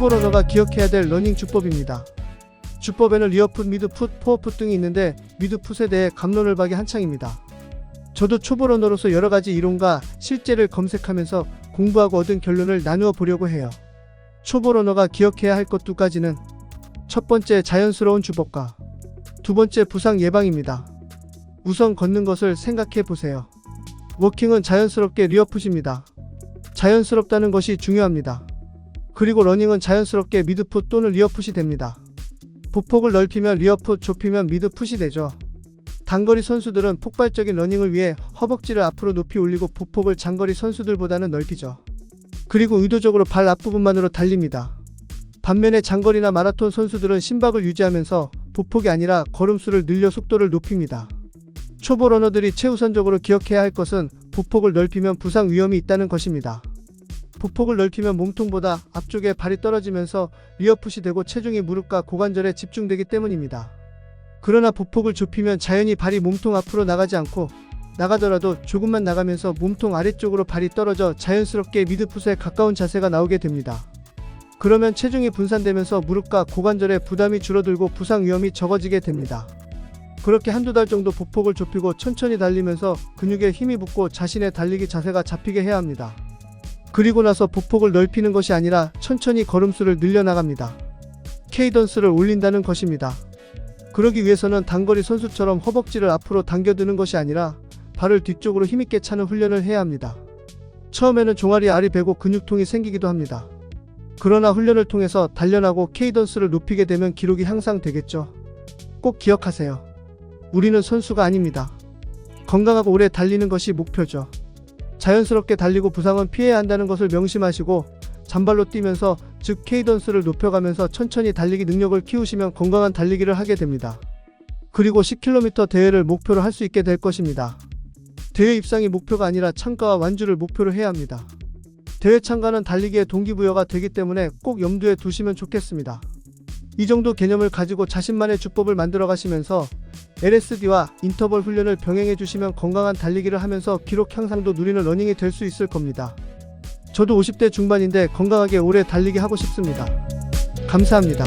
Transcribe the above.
초보 러너가 기억해야 될 러닝 주법입니다. 주법에는 리어풋, 미드풋, 포어풋 등이 있는데 미드풋에 대해 감론을 박이 한창입니다. 저도 초보 러너로서 여러 가지 이론과 실제를 검색하면서 공부하고 얻은 결론을 나누어 보려고 해요. 초보 러너가 기억해야 할 것 두 가지는 첫 번째 자연스러운 주법과 두 번째 부상 예방입니다. 우선 걷는 것을 생각해 보세요. 워킹은 자연스럽게 리어풋입니다. 자연스럽다는 것이 중요합니다. 그리고 러닝은 자연스럽게 미드풋 또는 리어풋이 됩니다. 보폭을 넓히면 리어풋, 좁히면 미드풋이 되죠. 단거리 선수들은 폭발적인 러닝을 위해 허벅지를 앞으로 높이 올리고 보폭을 장거리 선수들보다는 넓히죠. 그리고 의도적으로 발 앞부분만으로 달립니다. 반면에 장거리나 마라톤 선수들은 심박을 유지하면서 보폭이 아니라 걸음수를 늘려 속도를 높입니다. 초보 러너들이 최우선적으로 기억해야 할 것은 보폭을 넓히면 부상 위험이 있다는 것입니다. 보폭을 넓히면 몸통보다 앞쪽에 발이 떨어지면서 리어풋이 되고 체중이 무릎과 고관절에 집중되기 때문입니다. 그러나 보폭을 좁히면 자연히 발이 몸통 앞으로 나가지 않고 나가더라도 조금만 나가면서 몸통 아래쪽으로 발이 떨어져 자연스럽게 미드풋에 가까운 자세가 나오게 됩니다. 그러면 체중이 분산되면서 무릎과 고관절에 부담이 줄어들고 부상 위험이 적어지게 됩니다. 그렇게 한두 달 정도 보폭을 좁히고 천천히 달리면서 근육에 힘이 붙고 자신의 달리기 자세가 잡히게 해야 합니다. 그리고 나서 보폭을 넓히는 것이 아니라 천천히 걸음수를 늘려나갑니다. 케이던스를 올린다는 것입니다. 그러기 위해서는 단거리 선수처럼 허벅지를 앞으로 당겨드는 것이 아니라 발을 뒤쪽으로 힘있게 차는 훈련을 해야 합니다. 처음에는 종아리 알이 배고 근육통이 생기기도 합니다. 그러나 훈련을 통해서 단련하고 케이던스를 높이게 되면 기록이 향상되겠죠. 꼭 기억하세요. 우리는 선수가 아닙니다. 건강하고 오래 달리는 것이 목표죠. 자연스럽게 달리고 부상은 피해야 한다는 것을 명심하시고 잔발로 뛰면서 즉 케이던스를 높여가면서 천천히 달리기 능력을 키우시면 건강한 달리기를 하게 됩니다. 그리고 10km 대회를 목표로 할 수 있게 될 것입니다. 대회 입상이 목표가 아니라 참가와 완주를 목표로 해야 합니다. 대회 참가는 달리기의 동기부여가 되기 때문에 꼭 염두에 두시면 좋겠습니다. 이 정도 개념을 가지고 자신만의 주법을 만들어 가시면서 LSD와 인터벌 훈련을 병행해 주시면 건강한 달리기를 하면서 기록 향상도 누리는 러닝이 될 수 있을 겁니다. 저도 50대 중반인데 건강하게 오래 달리기 하고 싶습니다. 감사합니다.